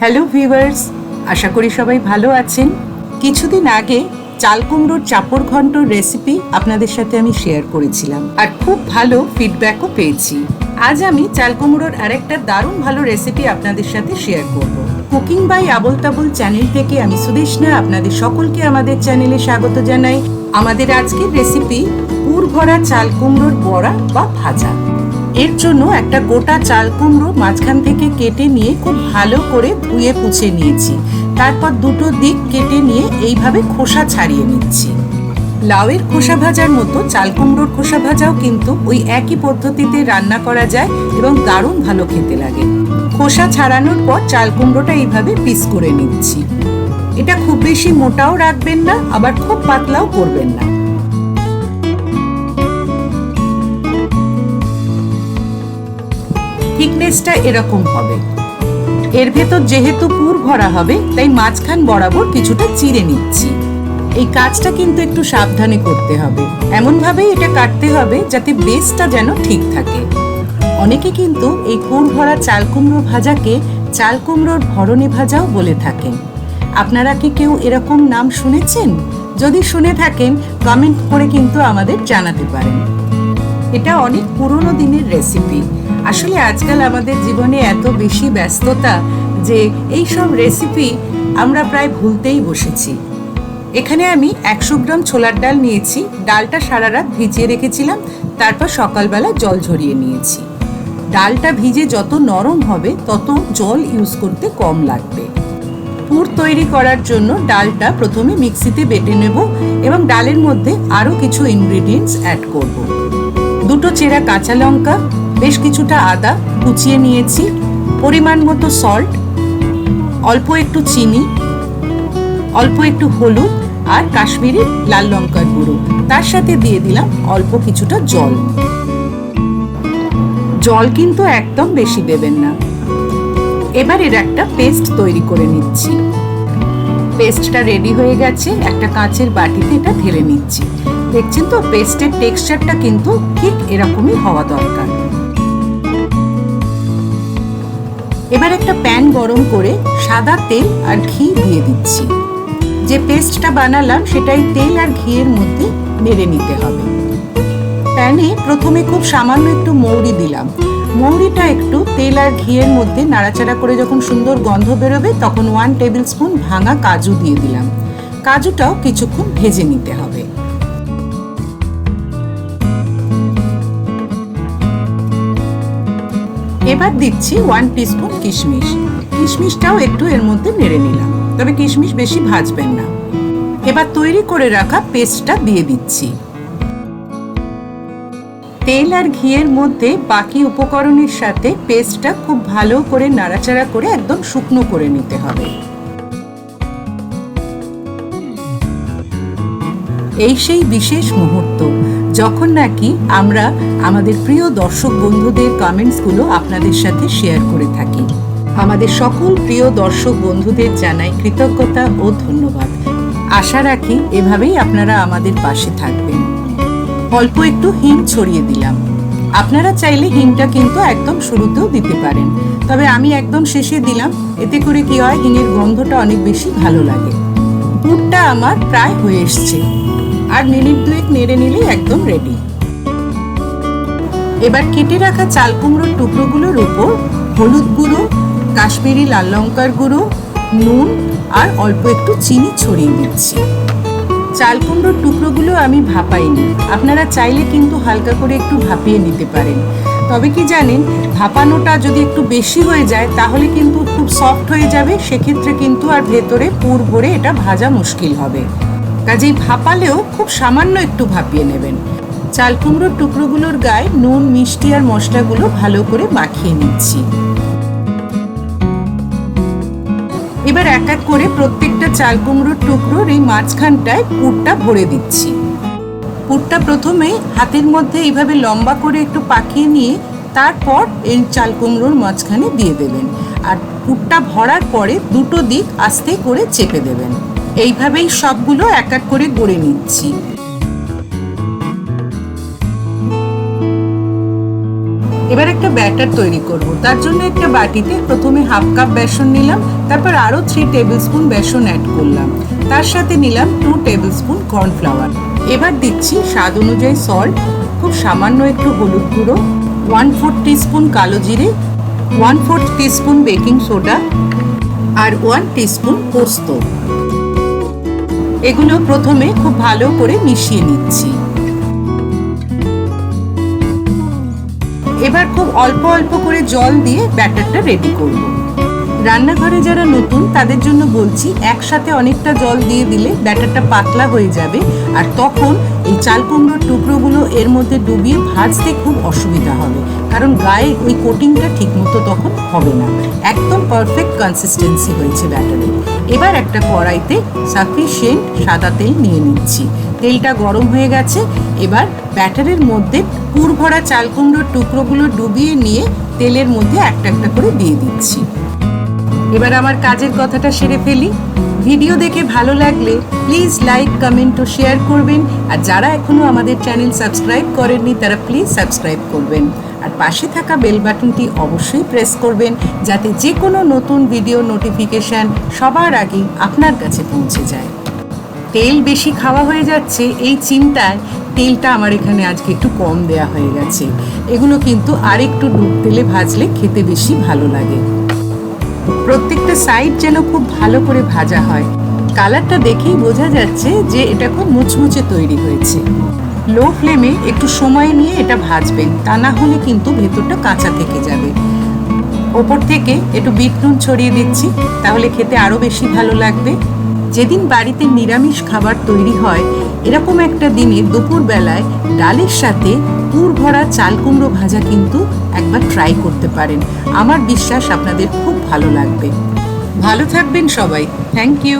Hello viewers আশা করি সবাই ভালো আছেন। কিছুদিন আগে চাল কুমড়োর চাপড় ঘন্টর রেসিপি আপনাদের সাথে আমি শেয়ার করেছিলাম। আর খুব ভালো ফিডব্যাকও পেয়েছি। আজ আমি চাল কুমড়োর আরেকটা দারুণ ভালো রেসিপি আপনাদের সাথে শেয়ার করব। Cooking by Abol Tabol channel থেকে আমি সুদেশনা আপনাদের সকলকে আমাদের চ্যানেলে স্বাগত জানাই। আমাদের আজকের রেসিপি পুর ভরা চাল কুমড়োর বড়া বা ভাজা। এর জন্য একটা গোটা চাল কুমড়ো মাঝখান থেকে কেটে নিয়ে খুব ভালো করে ধুয়ে পুছে নিয়েছি। তারপর দুটো দিক কেটে নিয়ে এইভাবে খোসা ছাড়িয়ে নিচ্ছি। লাউয়ের খোসা ভাজার মতো চাল কুমড়োর খোসা ভাজাও কিন্তু ওই একই পদ্ধতিতে রান্না করা যায় এবং দারুণ ভালো খেতে লাগে। খোসা ছাড়ানোর পর চাল কুমড়োটা এইভাবে পিস করে নিচ্ছি। এটা খুব বেশি মোটাও রাখবেন না, আবার খুব পাতলাও করবেন না। থিকনেসটা এরকম হবে। এর ভেতর যেহেতু পুর ভরা হবে, তাই মাঝখান বরাবর কিছুটা চিড়ে নিচ্ছি। এই কাজটা কিন্তু একটু সাবধানে করতে হবে। এমনভাবেই এটা কাটতে হবে যাতে বেসটা যেন ঠিক থাকে। অনেকে কিন্তু এই পুর ভরা চাল কুমড়ো ভাজাকে চাল কুমড়োর ভরণে ভাজাও বলে থাকেন। আপনারা কি কেউ এরকম নাম শুনেছেন? যদি শুনে থাকেন কমেন্ট করে কিন্তু আমাদের জানাতে পারেন। এটা অনেক পুরনো দিনের রেসিপি আসলে আজকাল আমাদের জীবনে এত বেশি ব্যস্ততা যে এই সব রেসিপি আমরা প্রায় ভুলতেই বসেছি। এখানে আমি একশো গ্রাম ছোলার ডাল নিয়েছি, ডালটা সারা রাত ভিজিয়ে রেখেছিলাম, তারপর সকালবেলা জল ঝরিয়ে নিয়েছি। ডালটা ভিজে যত নরম হবে, তত জল ইউজ করতে কম লাগবে। পুর তৈরি করার জন্য ডালটা প্রথমে মিক্সিতে বেটে নেব এবং ডালের মধ্যে আরও কিছু ইনগ্রিডিয়েন্টস অ্যাড করব। দুটো চেরা কাঁচা লঙ্কা বেশ কিছুটা আদা কুচিয়ে নিয়েছি, পরিমাণ মতো সল্ট অল্প একটু চিনি, অল্প একটু হলুদ আর কাশ্মীরি লাল লঙ্কার গুঁড়ো। তার সাথে দিয়ে দিলাম অল্প কিছুটা জল। জল কিন্তু একদম বেশি দেবেন না। এবার এর একটা পেস্ট তৈরি করে নিচ্ছি। পেস্টটা রেডি হয়ে গেছে, একটা কাঁচের বাটিতে এটা ঢেলে নিচ্ছি। দেখছেন তো, পেস্টের টেক্সচারটা কিন্তু ঠিক এরকমই হওয়া দরকার। এবার একটা প্যান গরম করে সাদা তেল আর ঘি দিয়ে দিচ্ছি। যে পেস্টটা বানালাম, সেটাই তেল আর ঘিয়ের মধ্যে নেড়ে নিতে হবে। প্যানে প্রথমে খুব সামান্য একটু মৌরি দিলাম। মৌরিটা একটু তেল আর ঘিয়ের মধ্যে নাড়াচাড়া করে যখন সুন্দর গন্ধ বেরোবে, তখন ওয়ান টেবিল স্পুন ভাঙা কাজু দিয়ে দিলাম। কাজুটাও কিছুক্ষণ ভেজে নিতে হবে। এবার দিচ্ছি ওয়ান টিস্পুন কিশমিশ। কিশমিশটাও একটু এর মধ্যে নেড়ে নিলাম। তবে কিশমিশ বেশি ভাজবেন না। এবার তৈরি করে রাখা পেস্টটা দিয়ে দিচ্ছি। তেল আর ঘিয়ের মধ্যে বাকি উপকরণের সাথে পেস্টটা খুব ভালো করে নাড়াচাড়া করে একদম শুকনো করে নিতে হবে। এই সেই বিশেষ মুহূর্ত। যখন নাকি আমরা আমাদের প্রিয় দর্শক বন্ধুদের কমেন্টসগুলো আপনাদের সাথে শেয়ার করে থাকি, আমাদের সকল প্রিয় দর্শক বন্ধুদের জানাই কৃতজ্ঞতা ও ধন্যবাদ। আশা রাখি এভাবেই আপনারা আমাদের পাশে থাকবেন। অল্প একটু হিম ছড়িয়ে দিলাম। আপনারা চাইলে হিমটা কিন্তু একদম শুরুতেও দিতে পারেন। তবে আমি একদম শেষে দিলাম, এতে করে কি হয় হিঙের গন্ধটা অনেক বেশি ভালো লাগে। পুরটা আমার প্রায় হয়ে এসছে। আর মিনিট দুয়েক নেড়ে নিলেই একদম রেডি এবার কেটে রাখা চাল কুমড়োর টুকরোগুলোর উপর হলুদ গুঁড়ো, কাশ্মীরি লাল লঙ্কার গুঁড়ো, নুন আর অল্প একটু চিনি ছড়িয়ে দিচ্ছি। চাল কুমড়োর টুকরোগুলো আমি ভাপাইনি। আপনারা চাইলে কিন্তু হালকা করে একটু ভাপিয়ে নিতে পারেন। তবে কি জানেন, ভাপানোটা যদি একটু বেশি হয়ে যায়, তাহলে কিন্তু খুব সফট হয়ে যাবে। সেক্ষেত্রে কিন্তু আর ভেতরে পুর ভরে এটা ভাজা মুশকিল হবে। কাজেই ভাপালেও খুব সামান্য একটু ভাপিয়ে নেবেন। চাল কুমড়োর টুকরোগুলোর গায়ে নুন, মিষ্টি আর মশলাগুলো ভালো করে মাখিয়ে নিচ্ছি। এবার এক এক করে প্রত্যেকটা চাল কুমড়োর টুকরোর এই মাঝখানটায় পুরটা ভরে দিচ্ছি। পুরটা প্রথমে হাতের মধ্যে এইভাবে লম্বা করে একটু পাকিয়ে নিয়ে তারপর এই চাল কুমড়োর মাঝখানে দিয়ে দেবেন। আর পুরটা ভরার পরে দুটো দিক আস্তে করে চেপে দেবেন। এইভাবেই সবগুলো এক এক করে গড়ে নিচ্ছি। এবার একটা ব্যাটার তৈরি করব। তার জন্য একটা বাটিতে প্রথমে হাফ কাপ বেসন নিলাম, তারপর আরও থ্রি টেবিল স্পুন বেসন অ্যাড করলাম। তার সাথে নিলাম টু টেবিল স্পুন কর্নফ্লাওয়ার এবার দিচ্ছি স্বাদ অনুযায়ী সল্ট খুব সামান্য একটু হলুদ গুঁড়ো ওয়ান ফোর টিস্পুন কালো জিরে one fourth teaspoon baking soda আর ওয়ান টিস্পুন পোস্ত। এগুলো প্রথমে খুব ভালো করে মিশিয়ে নিচ্ছি। এবার খুব অল্প অল্প করে জল দিয়ে ব্যাটারটা রেডি করব। রান্নাঘরে যারা নতুন, তাদের জন্য বলছি একসাথে অনেকটা জল দিয়ে দিলে ব্যাটারটা পাতলা হয়ে যাবে আর তখন এই চাল কুমড়োর টুকরোগুলো এর মধ্যে ডুবিয়ে ভাজতে খুব অসুবিধা হবে। কারণ গায়ে ওই কোটিংটা ঠিকমতো তখন হবে না। একদম পারফেক্ট কনসিস্টেন্সি হয়েছে ব্যাটারের এবার একটা কড়াইতে সাফিসিয়েন্ট সাদা তেল নিয়ে নিচ্ছি। তেলটা গরম হয়ে গেছে, এবার ব্যাটারের মধ্যে পুর ভরা চাল কুমড়োর টুকরোগুলো ডুবিয়ে নিয়ে তেলের মধ্যে একটা একটা করে দিয়ে দিচ্ছি। এবার আমার কাজের কথাটা সেরে ফেলি। ভিডিও দেখে ভালো লাগলে প্লিজ লাইক কমেন্ট ও শেয়ার করবেন। আর যারা এখনও আমাদের চ্যানেল সাবস্ক্রাইব করেননি, তারা প্লিজ সাবস্ক্রাইব করবেন। আর পাশে থাকা বেল বাটনটি অবশ্যই প্রেস করবেন যাতে যে কোনো নতুন ভিডিও নোটিফিকেশান সবার আগে আপনার কাছে পৌঁছে যায়। তেল বেশি খাওয়া হয়ে যাচ্ছে, এই চিন্তায় তেলটা আমার এখানে আজকে একটু কম দেয়া হয়ে গেছে। এগুলো কিন্তু আরেকটু ডুব তেলে ভাজলে খেতে বেশি ভালো লাগে। প্রত্যেকটা সাইড যেন খুব ভালো করে ভাজা হয়। কালারটা দেখেই বোঝা যাচ্ছে যে এটা খুব মুচমুচে তৈরি হয়েছে। লো ফ্লেমে একটু সময় নিয়ে এটা ভাজবেন। তা না হলে কিন্তু ভেতরটা কাঁচা থেকে যাবে। ওপর থেকে একটু বিট নুন ছড়িয়ে দিচ্ছি, তাহলে খেতে আরও বেশি ভালো লাগবে। যেদিন বাড়িতে নিরামিষ খাবার তৈরি হয়, এরকম একটা দিনে দুপুরবেলায় ডালের সাথে পুর ভরা চাল কুমড়ো ভাজা কিন্তু একবার ট্রাই করতে পারেন। আমার বিশ্বাস আপনাদের খুব ভালো লাগবে। ভালো থাকবেন সবাই। Thank you